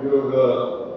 ಇವಾಗ ಈ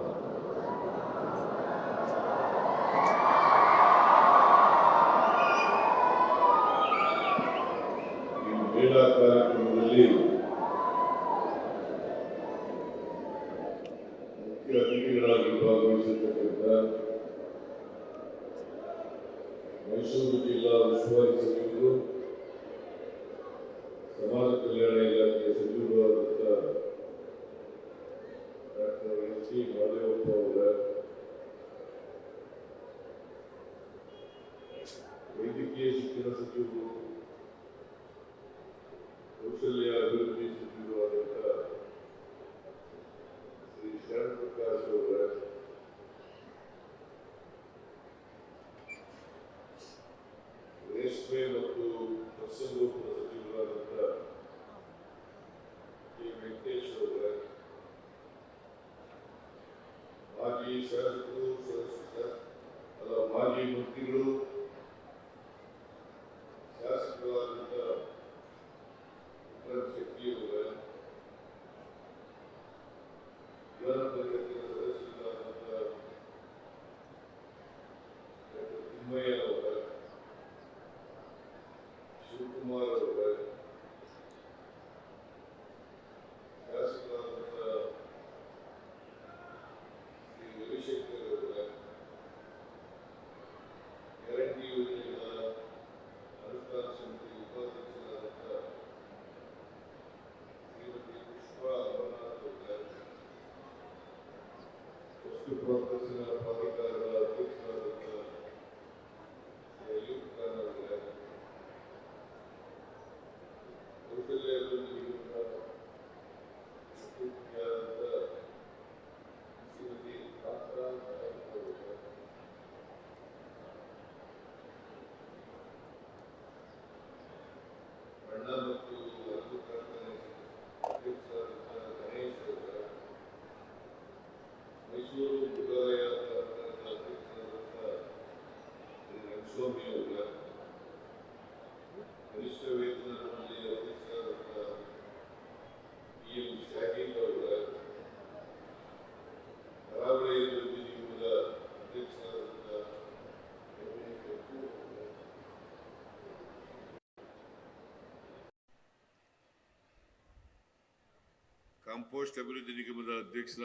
ಕಾಂಪೋಸ್ಟ್ ಅಭಿವೃದ್ಧಿ ನಿಗಮದ ಅಧ್ಯಕ್ಷರ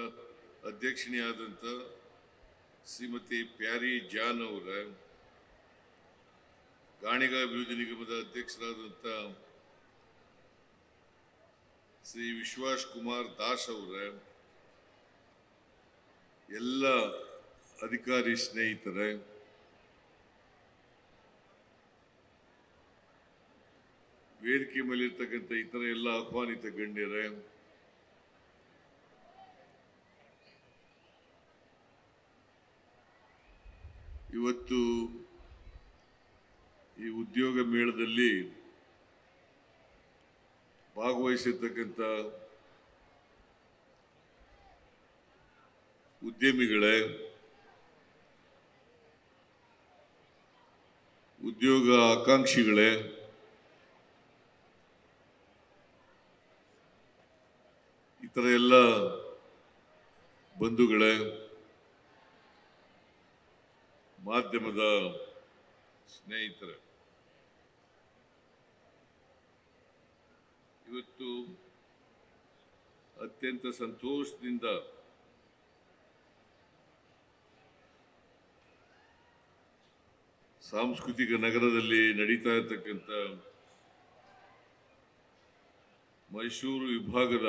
ಅಧ್ಯಕ್ಷಿಣಿಯಾದಂಥ ಶ್ರೀಮತಿ ಪ್ಯಾರಿ ಜಾನ್ ಅವರ, ಗಾಣಿಗ ಅಭಿವೃದ್ಧಿ ನಿಗಮದ ಅಧ್ಯಕ್ಷರಾದಂಥ ಶ್ರೀ ವಿಶ್ವಾಸ್ ಕುಮಾರ್ ದಾಸ್ ಅವರ, ಎಲ್ಲ ಅಧಿಕಾರಿ ಸ್ನೇಹಿತರೆ, ವೇದಿಕೆ ಮೇಲಿರ್ತಕ್ಕಂಥ ಇತರ ಎಲ್ಲ ಆಹ್ವಾನಿತ ಗಣ್ಯರೇ ಇವತ್ತು ಈ ಉದ್ಯೋಗ ಮೇಳದಲ್ಲಿ ಭಾಗವಹಿಸಿರ್ತಕ್ಕಂಥ ಉದ್ಯಮಿಗಳೇ ಉದ್ಯೋಗ ಆಕಾಂಕ್ಷಿಗಳೇ ಇತರ ಎಲ್ಲ ಬಂಧುಗಳೇ ಮಾಧ್ಯಮದ ಸ್ನೇಹಿತರೆ, ಇವತ್ತು ಅತ್ಯಂತ ಸಂತೋಷದಿಂದ ಸಾಂಸ್ಕೃತಿಕ ನಗರದಲ್ಲಿ ನಡೀತಾ ಇರತಕ್ಕಂಥ ಮೈಸೂರು ವಿಭಾಗದ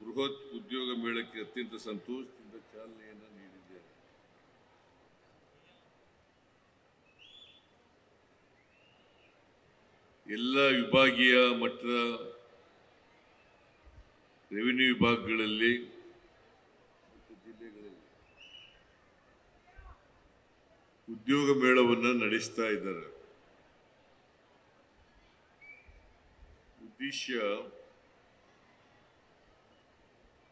ಬೃಹತ್ ಉದ್ಯೋಗ ಮೇಳಕ್ಕೆ ಅತ್ಯಂತ ಸಂತೋಷದಿಂದ ಚಾಲನೆಯನ್ನು ಎಲ್ಲ ವಿಭಾಗೀಯ ಮಟ್ಟದ ರೆವಿನ್ಯೂ ವಿಭಾಗಗಳಲ್ಲಿ ಉದ್ಯೋಗ ಮೇಳವನ್ನು ನಡೆಸ್ತಾ ಇದ್ದಾರೆ. ಉದ್ದೇಶ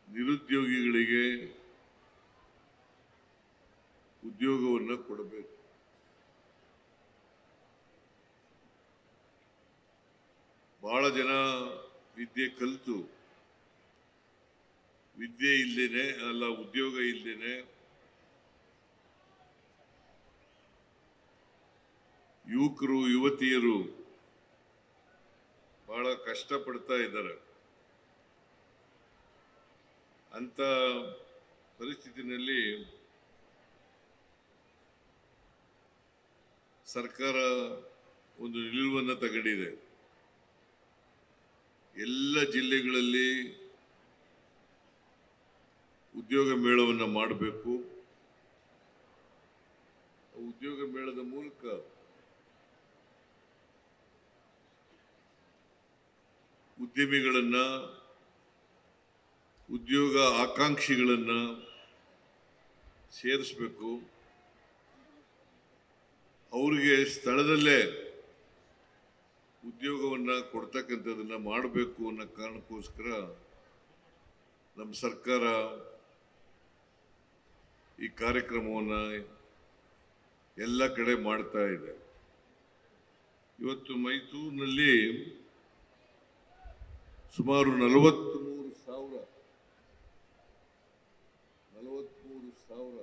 ನಿರುದ್ಯೋಗಿಗಳಿಗೆ ಉದ್ಯೋಗವನ್ನು ಕೊಡಬೇಕು. ಬಹಳ ಜನ ವಿದ್ಯೆ ಕಲಿತು. ವಿದ್ಯೆ ಇಲ್ಲೇನೆ, ಅಲ್ಲ ಉದ್ಯೋಗ ಇಲ್ಲೇನೆ. ಯುವಕರು, ಯುವತಿಯರು ಬಹಳ ಕಷ್ಟಪಡ್ತಾ ಇದ್ದಾರೆ. ಅಂತ ಪರಿಸ್ಥಿತಿನಲ್ಲಿ ಸರ್ಕಾರ ಒಂದು ನಿಲುವನ್ನು ತಗೊಂಡಿದೆ. ಎಲ್ಲ ಜಿಲ್ಲೆಗಳಲ್ಲಿ ಉದ್ಯೋಗ ಮೇಳವನ್ನು ಮಾಡಬೇಕು. ಉದ್ಯೋಗ ಮೇಳದ ಮೂಲಕ ಉದ್ಯಮಿಗಳನ್ನು ಉದ್ಯೋಗ ಆಕಾಂಕ್ಷಿಗಳನ್ನು ಸೇರಿಸಬೇಕು. ಅವರಿಗೆ ಸ್ಥಳದಲ್ಲೇ ಉದ್ಯೋಗವನ್ನ ಕೊಡ್ತಕ್ಕಂಥದ್ದನ್ನು ಮಾಡಬೇಕು ಅನ್ನೋ ಕಾರಣಕ್ಕೋಸ್ಕರ ನಮ್ಮ ಸರ್ಕಾರ ಈ ಕಾರ್ಯಕ್ರಮವನ್ನು ಎಲ್ಲ ಕಡೆ ಮಾಡ್ತಾ ಇದೆ. ಇವತ್ತು ಮೈಸೂರಿನಲ್ಲಿ ಸುಮಾರು ನಲವತ್ತ್ಮೂರು ಸಾವಿರ ನಲವತ್ತ್ಮೂರು ಸಾವಿರ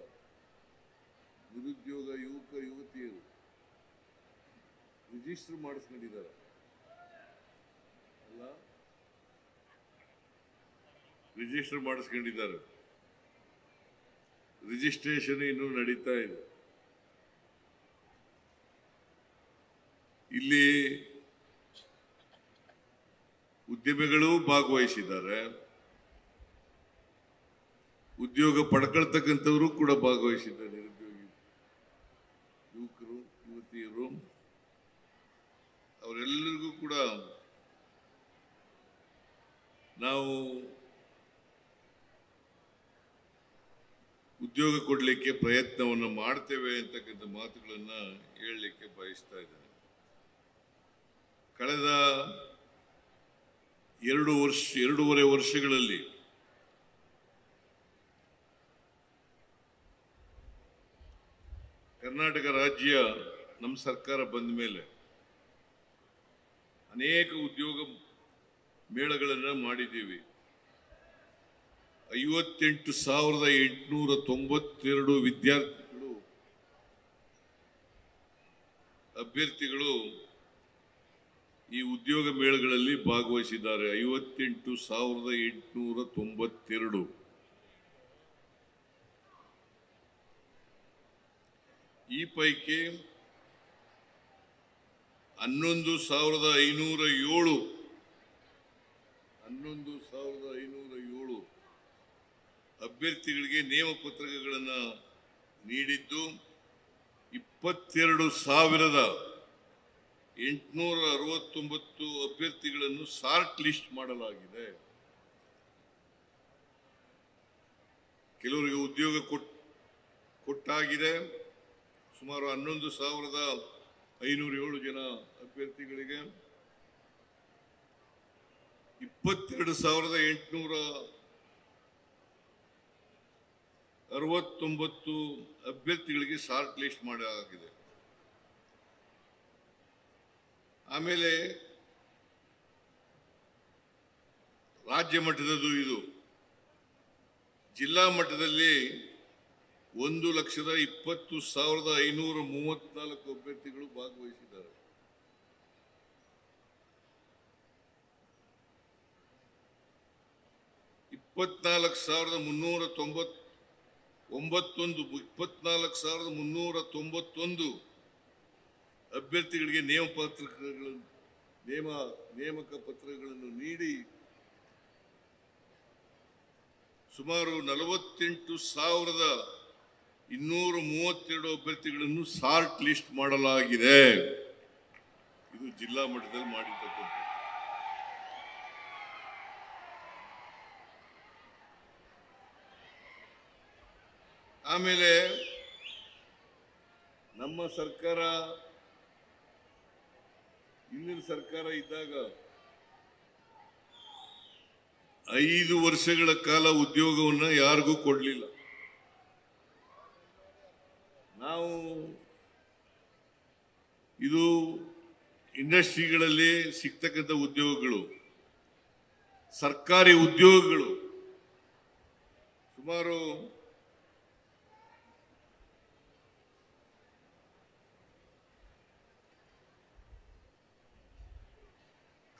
ನಿರುದ್ಯೋಗ ಯುವಕ, ಯುವತಿಯರು ರಿಜಿಸ್ಟರ್ ಮಾಡಿಸ್ಕೊಂಡಿದ್ದಾರೆ ಅಲ್ಲ ರಿಜಿಸ್ಟರ್ ಮಾಡಿಸ್ಕೊಂಡಿದ್ದಾರೆ. ರಿಜಿಸ್ಟ್ರೇಷನ್ ಇನ್ನೂ ನಡೀತಾ ಇದೆ. ಇಲ್ಲಿ ಉದ್ಯಮಿಗಳು ಭಾಗವಹಿಸಿದ್ದಾರೆ. ಉದ್ಯೋಗ ಪಡ್ಕೊಳ್ತಕ್ಕಂಥವರು ಕೂಡ ಭಾಗವಹಿಸಿದ್ದಾರೆ, ನಿರುದ್ಯೋಗಿ ಯುವಕರು, ಯುವತಿಯರು. ಅವರೆಲ್ಲರಿಗೂ ಕೂಡ ನಾವು ಉದ್ಯೋಗ ಕೊಡಲಿಕ್ಕೆ ಪ್ರಯತ್ನವನ್ನು ಮಾಡ್ತೇವೆ ಅಂತಕ್ಕಂಥ ಮಾತುಗಳನ್ನು ಹೇಳಲಿಕ್ಕೆ ಬಯಸ್ತಾ ಇದ್ದೇನೆ. ಕಳೆದ ಎರಡು ವರ್ಷ, ಎರಡೂವರೆ ವರ್ಷಗಳಲ್ಲಿ ಕರ್ನಾಟಕ ರಾಜ್ಯ ನಮ್ಮ ಸರ್ಕಾರ ಬಂದ ಮೇಲೆ ಅನೇಕ ಉದ್ಯೋಗ ಮೇಳಗಳನ್ನು ಮಾಡಿದ್ದೀವಿ. ಐವತ್ತೆಂಟು ಸಾವಿರದ ಎಂಟುನೂರ ತೊಂಬತ್ತೆರಡು ವಿದ್ಯಾರ್ಥಿಗಳು, ಅಭ್ಯರ್ಥಿಗಳು ಈ ಉದ್ಯೋಗ ಮೇಳಗಳಲ್ಲಿ ಭಾಗವಹಿಸಿದ್ದಾರೆ. ಐವತ್ತೆಂಟು ಸಾವಿರದ ಎಂಟುನೂರ ತೊಂಬತ್ತೆರಡು. ಈ ಪೈಕಿ ಹನ್ನೊಂದು ಸಾವಿರದ ಐನೂರ ಏಳು, ಹನ್ನೊಂದು ಸಾವಿರದ ಐನೂರ ಅಭ್ಯರ್ಥಿಗಳಿಗೆ ನೇಮಪತ್ರಗಳನ್ನು ನೀಡಿದ್ದು ಇಪ್ಪತ್ತೆರಡು ಸಾವಿರದ ಎಂಟುನೂರ ಅರವತ್ತೊಂಬತ್ತು ಅಭ್ಯರ್ಥಿಗಳನ್ನು ಶಾರ್ಟ್ ಲಿಸ್ಟ್ ಮಾಡಲಾಗಿದೆ. ಕೆಲವರಿಗೆ ಉದ್ಯೋಗ ಕೊಟ್, ಕೊಟ್ಟಾಗಿದೆ. ಸುಮಾರು ಹನ್ನೊಂದು ಸಾವಿರದ ಐನೂರ ಏಳು ಜನ ಅಭ್ಯರ್ಥಿಗಳಿಗೆ. ಇಪ್ಪತ್ತೆರಡು ಸಾವಿರದ ಎಂಟುನೂರ ಅರವತ್ತೊಂಬತ್ತು ಅಭ್ಯರ್ಥಿಗಳಿಗೆ ಶಾರ್ಟ್ ಲಿಸ್ಟ್ ಮಾಡಲಾಗಿದೆ. ಆಮೇಲೆ ರಾಜ್ಯ ಮಟ್ಟದದು ಇದು. ಜಿಲ್ಲಾ ಮಟ್ಟದಲ್ಲಿ ಒಂದು ಲಕ್ಷದ ಇಪ್ಪತ್ತು ಸಾವಿರದ ಐನೂರ ಮೂವತ್ನಾಲ್ಕು ಅಭ್ಯರ್ಥಿಗಳು ಭಾಗವಹಿಸಿದ್ದಾರೆ. ಇಪ್ಪತ್ನಾಲ್ಕು ಸಾವಿರದ ಮುನ್ನೂರ ತೊಂಬತ್ ಒಂಬತ್ತೊಂದು, ಇಪ್ಪತ್ನಾಲ್ಕು ಸಾವಿರದ ಮುನ್ನೂರ ತೊಂಬತ್ತೊಂದು ಅಭ್ಯರ್ಥಿಗಳಿಗೆ ನೇಮಪತ್ರಗಳನ್ನು ನೇಮ, ನೇಮಕ ಪತ್ರಗಳನ್ನು ನೀಡಿ ಸುಮಾರು ನಲವತ್ತೆಂಟು ಸಾವಿರದ ಇನ್ನೂರ ಮೂವತ್ತೆರಡು ಅಭ್ಯರ್ಥಿಗಳನ್ನು ಶಾರ್ಟ್ ಲಿಸ್ಟ್ ಮಾಡಲಾಗಿದೆ. ಇದು ಜಿಲ್ಲಾ ಮಟ್ಟದಲ್ಲಿ ಮಾಡಿರ್ತಕ್ಕಂಥ ಆಮೇಲೆ ನಮ್ಮ ಸರ್ಕಾರ, ಹಿಂದಿನ ಸರ್ಕಾರ ಇದ್ದಾಗ ಐದು ವರ್ಷಗಳ ಕಾಲ ಉದ್ಯೋಗವನ್ನ ಯಾರಿಗೂ ಕೊಡಲಿಲ್ಲ. ನಾವು ಇದು ಇಂಡಸ್ಟ್ರಿಗಳಲ್ಲಿ ಸಿಗ್ತಕ್ಕಂಥ ಉದ್ಯೋಗಗಳು, ಸರ್ಕಾರಿ ಉದ್ಯೋಗಗಳು ಸುಮಾರು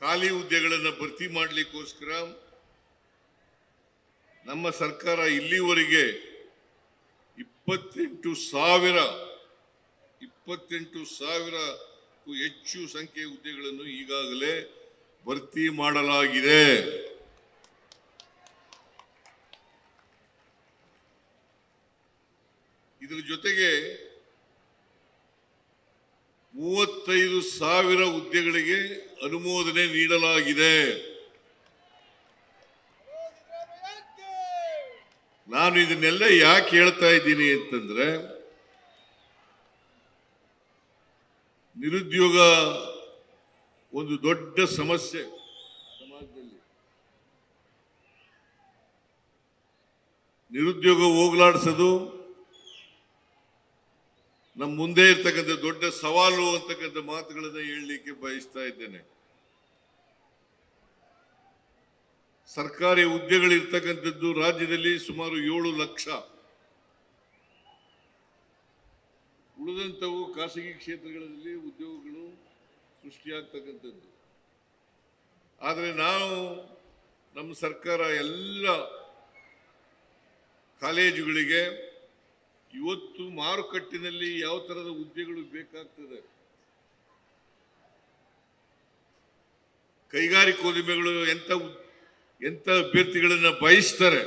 ಖಾಲಿ ಹುದ್ದೆಗಳನ್ನು ಭರ್ತಿ ಮಾಡಲಿಕ್ಕೋಸ್ಕರ ನಮ್ಮ ಸರ್ಕಾರ ಇಲ್ಲಿವರೆಗೆ ಇಪ್ಪತ್ತೆಂಟು ಸಾವಿರ, ಇಪ್ಪತ್ತೆಂಟು ಸಾವಿರಕ್ಕೂ ಹೆಚ್ಚು ಸಂಖ್ಯೆಯ ಹುದ್ದೆಗಳನ್ನು ಈಗಾಗಲೇ ಭರ್ತಿ ಮಾಡಲಾಗಿದೆ. ಇದರ ಜೊತೆಗೆ ಮೂವತ್ತೈದು ಸಾವಿರ ಹುದ್ದೆಗಳಿಗೆ ಅನುಮೋದನೆ ನೀಡಲಾಗಿದೆ. ನಾನು ಇದನ್ನೆಲ್ಲ ಯಾಕೆ ಹೇಳ್ತಾ ಇದ್ದೀನಿ ಅಂತಂದ್ರೆ, ನಿರುದ್ಯೋಗ ಒಂದು ದೊಡ್ಡ ಸಮಸ್ಯೆ ಸಮಾಜದಲ್ಲಿ. ನಿರುದ್ಯೋಗ ಹೋಗ್ಲಾಡಿಸೋದು ನಮ್ಮ ಮುಂದೆ ಇರ್ತಕ್ಕಂಥ ದೊಡ್ಡ ಸವಾಲು ಅಂತಕ್ಕಂಥ ಮಾತುಗಳನ್ನ ಹೇಳಲಿಕ್ಕೆ ಬಯಸ್ತಾ ಇದ್ದೇನೆ. ಸರ್ಕಾರಿ ಹುದ್ದೆಗಳಿರ್ತಕ್ಕಂಥದ್ದು ರಾಜ್ಯದಲ್ಲಿ ಸುಮಾರು ಏಳು ಲಕ್ಷ. ಉಳಿದಂಥವು ಖಾಸಗಿ ಕ್ಷೇತ್ರಗಳಲ್ಲಿ ಉದ್ಯೋಗಗಳು ಸೃಷ್ಟಿಯಾಗ್ತಕ್ಕಂಥದ್ದು. ಆದರೆ ನಾವು ನಮ್ಮ ಸರ್ಕಾರ ಎಲ್ಲ ಕಾಲೇಜುಗಳಿಗೆ ಇವತ್ತು ಮಾರುಕಟ್ಟಿನಲ್ಲಿ ಯಾವ ತರದ ಹುದ್ದೆಗಳು ಬೇಕಾಗ್ತದೆ? ಕೈಗಾರಿಕೋದ್ಯಮಿಗಳು ಎಂತ ಎಂತ ಅಭ್ಯರ್ಥಿಗಳನ್ನ ಬಯಸ್ತಾರೆ?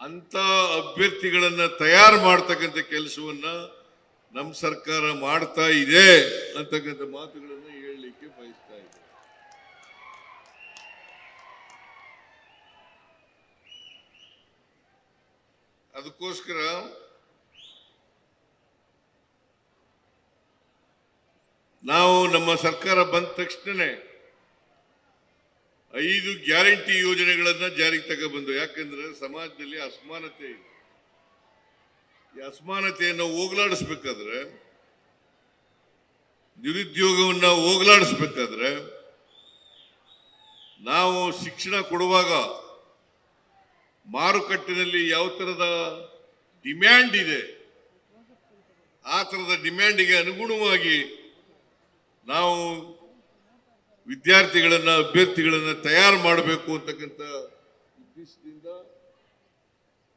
ಅಂತ ಅಭ್ಯರ್ಥಿಗಳನ್ನ ತಯಾರು ಮಾಡ್ತಕ್ಕಂಥ ಕೆಲಸವನ್ನ ನಮ್ಮ ಸರ್ಕಾರ ಮಾಡ್ತಾ ಇದೆ ಅಂತಕ್ಕಂಥ ಮಾತುಗಳನ್ನ ಹೇಳಲಿಕ್ಕೆ ಬಯಸ್ತಾ ಇದೆ ಅದಕ್ಕೋಸ್ಕರ ನಾವು ನಮ್ಮ ಸರ್ಕಾರ ಬಂದ ತಕ್ಷಣನೇ ಐದು ಗ್ಯಾರಂಟಿ ಯೋಜನೆಗಳನ್ನ ಜಾರಿಗೆ ತಗೊಬಂದು, ಯಾಕಂದ್ರೆ ಸಮಾಜದಲ್ಲಿ ಅಸಮಾನತೆ ಇದೆ. ಈ ಅಸಮಾನತೆಯನ್ನು ಹೋಗಲಾಡಿಸ್ಬೇಕಾದ್ರೆ, ನಿರುದ್ಯೋಗವನ್ನ ಹೋಗ್ಲಾಡಿಸ್ಬೇಕಾದ್ರೆ, ನಾವು ಶಿಕ್ಷಣ ಕೊಡುವಾಗ ಮಾರುಕಟ್ಟೆನಲ್ಲಿ ಯಾವ ತರದ ಡಿಮ್ಯಾಂಡ್ ಇದೆ, ಆ ತರದ ಡಿಮ್ಯಾಂಡಿಗೆ ಅನುಗುಣವಾಗಿ ನಾವು ವಿದ್ಯಾರ್ಥಿಗಳನ್ನ, ಅಭ್ಯರ್ಥಿಗಳನ್ನ ತಯಾರು ಮಾಡಬೇಕು ಅಂತಕ್ಕಂಥ ಉದ್ದೇಶದಿಂದ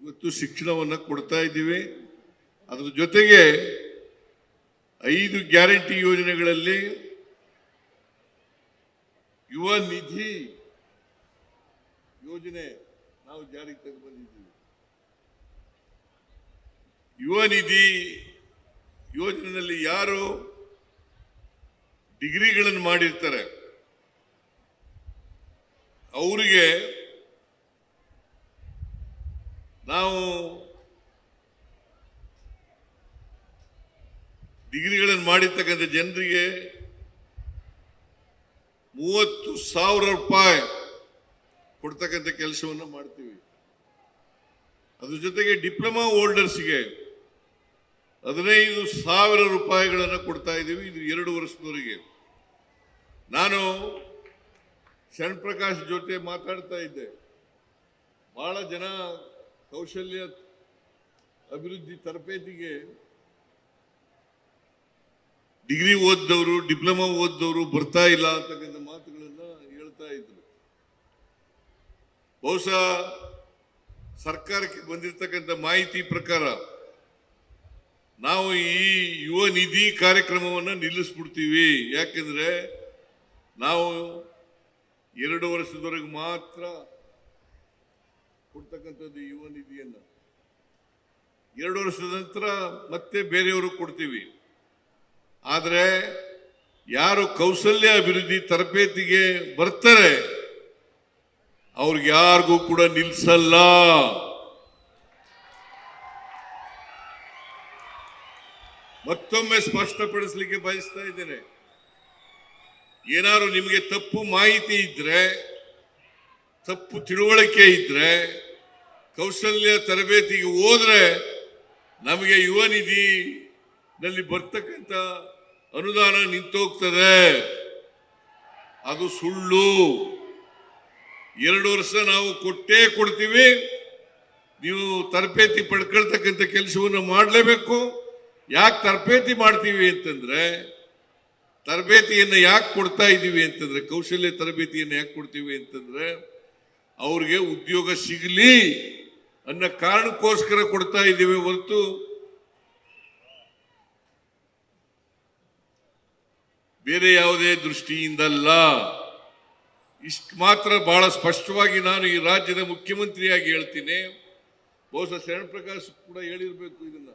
ಇವತ್ತು ಶಿಕ್ಷಣವನ್ನು ಕೊಡ್ತಾ ಇದ್ದೀವಿ. ಅದರ ಜೊತೆಗೆ ಐದು ಗ್ಯಾರಂಟಿ ಯೋಜನೆಗಳಲ್ಲಿ ಯುವ ನಿಧಿ ಯೋಜನೆ ನಾವು ಜಾರಿಗೆ ತಗೊಂಡ್ಬಂದಿದ್ದೀವಿ ಯುವ ನಿಧಿ ಯೋಜನೆಯಲ್ಲಿ ಯಾರು ಡಿಗ್ರಿಗಳನ್ನು ಮಾಡಿರ್ತಾರೆ, ಅವರಿಗೆ ನಾವು ಡಿಗ್ರಿಗಳನ್ನು ಮಾಡಿರ್ತಕ್ಕಂಥ ಜನರಿಗೆ ಮೂವತ್ತು ಸಾವಿರ ರೂಪಾಯಿ ಕೊಡ್ತಕ್ಕಂಥ ಕೆಲಸವನ್ನು ಮಾಡ್ತೀವಿ. ಅದ್ರ ಜೊತೆಗೆ ಡಿಪ್ಲೊಮಾ ಹೋಲ್ಡರ್ಸ್ಗೆ ಹದಿನೈದು ಸಾವಿರ ರೂಪಾಯಿಗಳನ್ನು ಕೊಡ್ತಾ ಇದ್ದೀವಿ ಇದು ಎರಡು ವರ್ಷದವರೆಗೆ. ನಾನು ಶರಣ್ ಪ್ರಕಾಶ್ ಜೊತೆ ಮಾತಾಡ್ತಾ ಇದ್ದೆ. ಬಹಳ ಜನ ಕೌಶಲ್ಯ ಅಭಿವೃದ್ಧಿ ತರಬೇತಿಗೆ ಡಿಗ್ರಿ ಓದಿದವರು, ಡಿಪ್ಲೊಮಾ ಓದಿದವರು ಬರ್ತಾ ಇಲ್ಲ ಅಂತಕ್ಕಂಥ ಮಾತುಗಳನ್ನ ಹೇಳ್ತಾ ಇದ್ರು ಬಹುಶಃ ಸರ್ಕಾರಕ್ಕೆ ಬಂದಿರತಕ್ಕಂಥ ಮಾಹಿತಿ ಪ್ರಕಾರ ನಾವು ಈ ಯುವ ನಿಧಿ ಕಾರ್ಯಕ್ರಮವನ್ನು ನಿಲ್ಲಿಸ್ಬಿಡ್ತೀವಿ. ಯಾಕೆಂದ್ರೆ ನಾವು ಎರಡು ವರ್ಷದವರೆಗೆ ಮಾತ್ರ ಕೊಡ್ತಕ್ಕಂಥದ್ದು ಯುವ ನಿಧಿಯನ್ನು. ಎರಡು ವರ್ಷದ ನಂತರ ಮತ್ತೆ ಬೇರೆಯವರು ಕೊಡ್ತೀವಿ. ಆದರೆ ಯಾರು ಕೌಶಲ್ಯ ಅಭಿವೃದ್ಧಿ ತರಬೇತಿಗೆ ಬರ್ತಾರೆ ಅವ್ರಿಗೆ ಯಾರಿಗೂ ಕೂಡ ನಿಲ್ಸಲ್ಲ. ಮತ್ತೊಮ್ಮೆ ಸ್ಪಷ್ಟಪಡಿಸಲಿಕ್ಕೆ ಬಯಸ್ತಾ ಇದ್ದೇನೆ. ಏನಾದ್ರು ನಿಮಗೆ ತಪ್ಪು ಮಾಹಿತಿ ಇದ್ರೆ, ತಪ್ಪು ತಿಳುವಳಿಕೆ ಇದ್ರೆ, ಕೌಶಲ್ಯ ತರಬೇತಿಗೆ ಹೋದ್ರೆ ನಮಗೆ ಯುವ ನಿಧಿನಲ್ಲಿ ಬರ್ತಕ್ಕಂಥ ಅನುದಾನ ನಿಂತೋಗ್ತದೆ. ಅದು ಸುಳ್ಳು. ಎರಡು ವರ್ಷ ನಾವು ಕೊಟ್ಟೇ ಕೊಡ್ತೀವಿ. ನೀವು ತರಬೇತಿ ಪಡ್ಕೊಳ್ತಕ್ಕಂಥ ಕೆಲಸವನ್ನು ಮಾಡಲೇಬೇಕು. ಯಾಕೆ ತರಬೇತಿ ಮಾಡ್ತೀವಿ ಅಂತಂದ್ರೆ, ತರಬೇತಿಯನ್ನು ಯಾಕೆ ಕೊಡ್ತಾ ಇದ್ದೀವಿ ಅಂತಂದ್ರೆ, ಕೌಶಲ್ಯ ತರಬೇತಿಯನ್ನು ಯಾಕೆ ಕೊಡ್ತೀವಿ ಅಂತಂದ್ರೆ, ಅವ್ರಿಗೆ ಉದ್ಯೋಗ ಸಿಗಲಿ ಅನ್ನೋ ಕಾರಣಕ್ಕೋಸ್ಕರ ಕೊಡ್ತಾ ಇದ್ದೀವಿ ಹೊರತು ಬೇರೆ ಯಾವುದೇ ದೃಷ್ಟಿಯಿಂದಲ್ಲ. ಇಷ್ಟು ಮಾತ್ರ ಬಹಳ ಸ್ಪಷ್ಟವಾಗಿ ನಾನು ಈ ರಾಜ್ಯದ ಮುಖ್ಯಮಂತ್ರಿಯಾಗಿ ಹೇಳ್ತೀನಿ. ಬಹುಶಃ ಶರಣ್ ಪ್ರಕಾಶ್ ಕೂಡ ಹೇಳಿರಬೇಕು ಇದನ್ನ?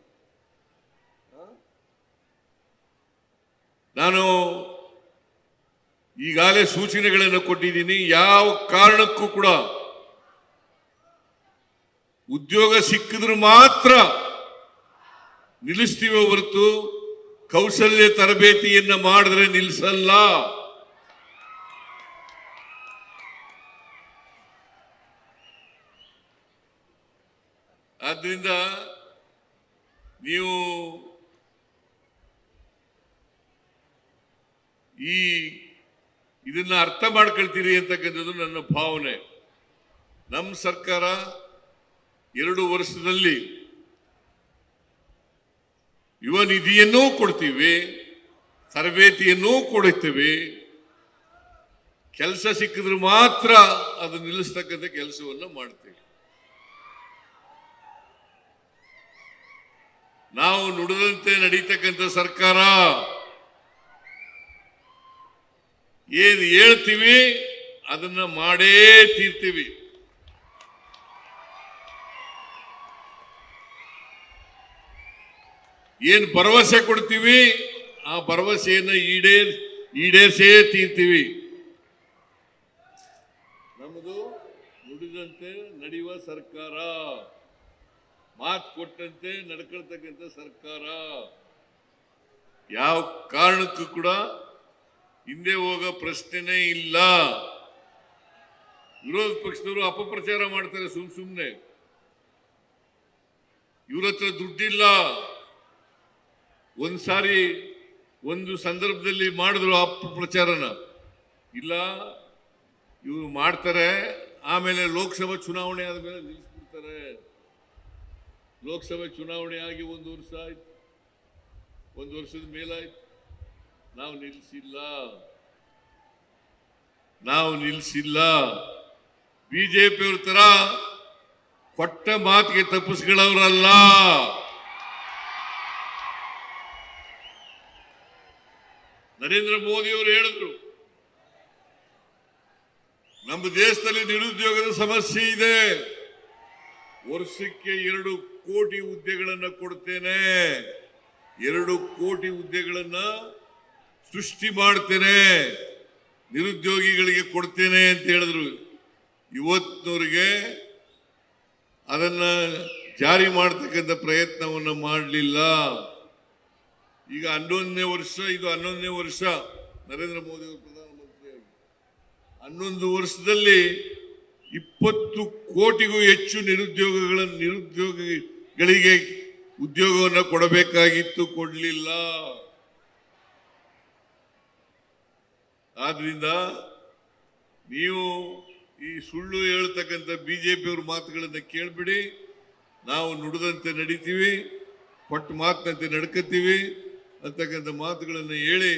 ನಾನು ಈಗಾಗಲೇ ಸೂಚನೆಗಳನ್ನು ಕೊಟ್ಟಿದ್ದೀನಿ. ಯಾವ ಕಾರಣಕ್ಕೂ ಕೂಡ ಉದ್ಯೋಗ ಸಿಕ್ಕಿದ್ರು ಮಾತ್ರ ನಿಲ್ಲಿಸ್ತೀವಿ ಹೊರತು ಕೌಶಲ್ಯ ತರಬೇತಿಯನ್ನು ಮಾಡಿದ್ರೆ ನಿಲ್ಲಿಸಲ್ಲ ಆದ್ರಿಂದ ನೀವು ಈ ಇದನ್ನ ಅರ್ಥ ಮಾಡ್ಕೊಳ್ತೀರಿ ಅಂತಕ್ಕಂಥದ್ದು ನನ್ನ ಭಾವನೆ. ನಮ್ಮ ಸರ್ಕಾರ ಎರಡು ವರ್ಷದಲ್ಲಿ ಯುವ ನಿಧಿಯನ್ನೂ ಕೊಡ್ತೀವಿ, ತರಬೇತಿಯನ್ನೂ ಕೊಡುತ್ತೇವೆ. ಕೆಲಸ ಸಿಕ್ಕಿದ್ರೆ ಮಾತ್ರ ಅದು ನಿಲ್ಲಿಸ್ತಕ್ಕಂಥ ಕೆಲಸವನ್ನು ಮಾಡ್ತೀವಿ. ನಾವು ನುಡಿದಂತೆ ನಡೀತಕ್ಕಂಥ ಸರ್ಕಾರ. ಏನು ಹೇಳ್ತೀವಿ, ಅದನ್ನ ಮಾಡೇ ತೀರ್ತೀವಿ. ಏನು ಭರವಸೆ ಕೊಡ್ತೀವಿ, ಆ ಭರವಸೆಯನ್ನು ಈಡೇ, ಈಡೇರಿಸೇ ತೀರ್ತೀವಿ. ನಮ್ಮದು ನುಡಿದಂತೆ ನಡೆಯುವ ಸರ್ಕಾರ. ಮಾತು ಕೊಟ್ಟಂತೆ ನಡ್ಕೊಳ್ತಕ್ಕಂಥ ಸರ್ಕಾರ. ಯಾವ ಕಾರಣಕ್ಕೂ ಕೂಡ ಹಿಂದೆ ಹೋಗೋ ಪ್ರಶ್ನೆನೇ ಇಲ್ಲ. ವಿರೋಧ ಪಕ್ಷದವರು ಅಪಪ್ರಚಾರ ಮಾಡ್ತಾರೆ ಸುಮ್ ಸುಮ್ನೆ. ಇವ್ರ ಹತ್ರ ದುಡ್ಡಿಲ್ಲ. ಒಂದ್ ಸಾರಿ ಒಂದು ಸಂದರ್ಭದಲ್ಲಿ ಮಾಡಿದ್ರು ಅಪಪ್ರಚಾರನ ಇಲ್ಲ, ಇವ್ರು ಮಾಡ್ತಾರೆ, ಆಮೇಲೆ ಲೋಕಸಭಾ ಚುನಾವಣೆ ಆದ್ಮೇಲೆ ನಿಲ್ಲಿಸ್ಬಿಡ್ತಾರೆ ಲೋಕಸಭೆ ಚುನಾವಣೆ ಆಗಿ ಒಂದು ವರ್ಷ ಆಯ್ತು. ಒಂದು ವರ್ಷದ ಮೇಲಾಯ್ತು. ನಾವು ನಿಲ್ಲಿಸಿಲ್ಲ ನಾವು ನಿಲ್ಲಿಸಿಲ್ಲ ಬಿಜೆಪಿಯವ್ರ ತರ ಕೊಟ್ಟ ಮಾತಿಗೆ ತಪ್ಪಿಸ್ಕೊಳ್ಳೋರಲ್ಲ. ನರೇಂದ್ರ ಮೋದಿ ಅವರು ಹೇಳಿದ್ರು, ನಮ್ಮ ದೇಶದಲ್ಲಿ ನಿರುದ್ಯೋಗದ ಸಮಸ್ಯೆ ಇದೆ. ವರ್ಷಕ್ಕೆ ಎರಡು ಕೋಟಿ ಹುದ್ದೆಗಳನ್ನ ಕೊಡ್ತೇನೆ. ಎರಡು ಕೋಟಿ ಹುದ್ದೆಗಳನ್ನ ಸೃಷ್ಟಿ ಮಾಡ್ತೇನೆ. ನಿರುದ್ಯೋಗಿಗಳಿಗೆ ಕೊಡ್ತೇನೆ ಅಂತ ಹೇಳಿದ್ರು. ಇವತ್ತಿನವರಿಗೆ ಅದನ್ನ ಜಾರಿ ಮಾಡ್ತಕ್ಕಂಥ ಪ್ರಯತ್ನವನ್ನು ಮಾಡಲಿಲ್ಲ. ಈಗ ಹನ್ನೊಂದನೇ ವರ್ಷ, ಇದು ಹನ್ನೊಂದನೇ ವರ್ಷ ನರೇಂದ್ರ ಮೋದಿ ಅವರು ಪ್ರಧಾನಮಂತ್ರಿಯಾಗಿ. ಹನ್ನೊಂದು ವರ್ಷದಲ್ಲಿ ಇಪ್ಪತ್ತು ಕೋಟಿಗೂ ಹೆಚ್ಚು ನಿರುದ್ಯೋಗಗಳ ನಿರುದ್ಯೋಗಿಗಳಿಗೆ ಉದ್ಯೋಗವನ್ನು ಕೊಡಬೇಕಾಗಿತ್ತು, ಕೊಡಲಿಲ್ಲ. ಆದ್ರಿಂದ ನೀವು ಈ ಸುಳ್ಳು ಹೇಳ್ತಕ್ಕಂಥ ಬಿಜೆಪಿಯವ್ರ ಮಾತುಗಳನ್ನು ಕೇಳ್ಬಿಡಿ. ನಾವು ನುಡಿದಂತೆ ನಡಿತೀವಿ ಕೊಟ್ಟ ಮಾತಿನಂತೆ ನಡ್ಕತ್ತೀವಿ ಅಂತಕ್ಕಂಥ ಮಾತುಗಳನ್ನು ಹೇಳಿ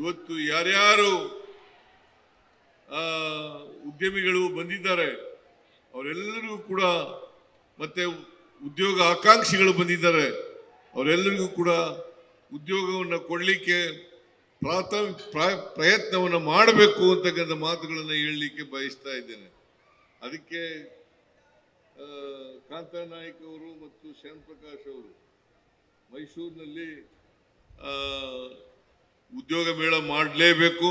ಇವತ್ತು ಯಾರ್ಯಾರು ಉದ್ಯಮಿಗಳು ಬಂದಿದ್ದಾರೆ. ಅವರೆಲ್ಲರಿಗೂ ಕೂಡ ಮತ್ತೆ ಉದ್ಯೋಗ ಆಕಾಂಕ್ಷಿಗಳು ಬಂದಿದ್ದಾರೆ. ಅವರೆಲ್ಲರಿಗೂ ಕೂಡ ಉದ್ಯೋಗವನ್ನು ಕೊಡಲಿಕ್ಕೆ ಪ್ರಾಥಮಿಕ ಪ್ರಯತ್ನವನ್ನು ಮಾಡಬೇಕು ಅಂತಕ್ಕಂಥ ಮಾತುಗಳನ್ನು ಹೇಳಲಿಕ್ಕೆ ಬಯಸ್ತಾ ಇದ್ದೇನೆ. ಅದಕ್ಕೆ ಕಾಂತ ನಾಯ್ಕ ಅವರು ಮತ್ತು ಶ್ಯಾಮ್ ಪ್ರಕಾಶ್ ಅವರು ಮೈಸೂರಿನಲ್ಲಿ ಉದ್ಯೋಗ ಮೇಳ ಮಾಡಲೇಬೇಕು.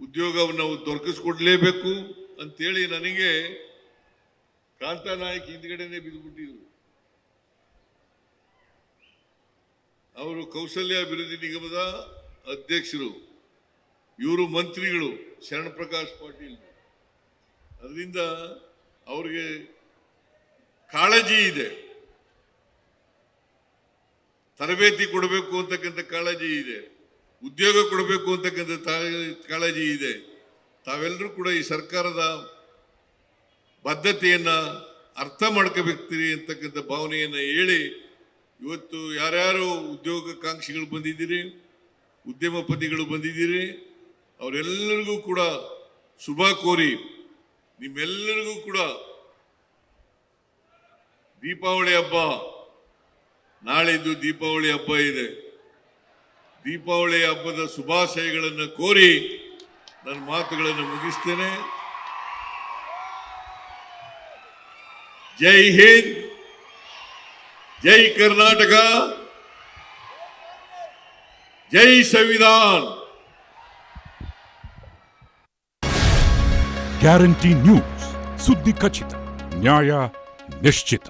ಉದ್ಯೋಗವನ್ನು ದೊರಕಿಸ್ಕೊಡ್ಲೇಬೇಕು ಅಂತೇಳಿ ನನಗೆ ಕಾಂತಾ ನಾಯಕ್ ಹಿಂದ್ಗಡೆನೆ ಬಿದ್ದುಬಿಟ್ಟಿದ್ರು. ಅವರು ಕೌಶಲ್ಯ ಅಭಿವೃದ್ಧಿ ನಿಗಮದ ಅಧ್ಯಕ್ಷರು, ಇವರು ಮಂತ್ರಿಗಳು ಶರಣ್ ಪ್ರಕಾಶ್ ಪಾಟೀಲ್. ಅದರಿಂದ ಅವ್ರಿಗೆ ಕಾಳಜಿ ಇದೆ. ತರಬೇತಿ ಕೊಡಬೇಕು ಅಂತಕ್ಕಂಥ ಕಾಳಜಿ ಇದೆ. ಉದ್ಯೋಗ ಕೊಡಬೇಕು ಅಂತಕ್ಕಂಥ ಕಾಳಜಿ ಇದೆ. ತಾವೆಲ್ಲರೂ ಕೂಡ ಈ ಸರ್ಕಾರದ ಬದ್ಧತೆಯನ್ನು ಅರ್ಥ ಮಾಡ್ಕೋಬೇಕ್ತೀರಿ ಅಂತಕ್ಕಂಥ ಭಾವನೆಯನ್ನು ಹೇಳಿ ಇವತ್ತು ಯಾರ್ಯಾರು ಉದ್ಯೋಗಾಕಾಂಕ್ಷಿಗಳು ಬಂದಿದ್ದೀರಿ, ಉದ್ಯಮಪತಿಗಳು ಬಂದಿದ್ದೀರಿ, ಅವರೆಲ್ಲರಿಗೂ ಕೂಡ ಶುಭ ಕೋರಿ ನಿಮ್ಮೆಲ್ಲರಿಗೂ ಕೂಡ ದೀಪಾವಳಿ ಹಬ್ಬ, ನಾಳಿದ್ದು ದೀಪಾವಳಿ ಹಬ್ಬ ಇದೆ. ದೀಪಾವಳಿ ಹಬ್ಬದ ಶುಭಾಶಯಗಳನ್ನು ಕೋರಿ ನನ್ನ ಮಾತುಗಳನ್ನು ಮುಗಿಸ್ತೇನೆ. ಜೈ ಹಿಂದ್, ಜೈ ಕರ್ನಾಟಕ, ಜೈ ಸಂವಿಧಾನ್. ಗ್ಯಾರಂಟಿ ನ್ಯೂಸ್, ಸುದ್ದಿ ಖಚಿತ, ನ್ಯಾಯ ನಿಶ್ಚಿತ.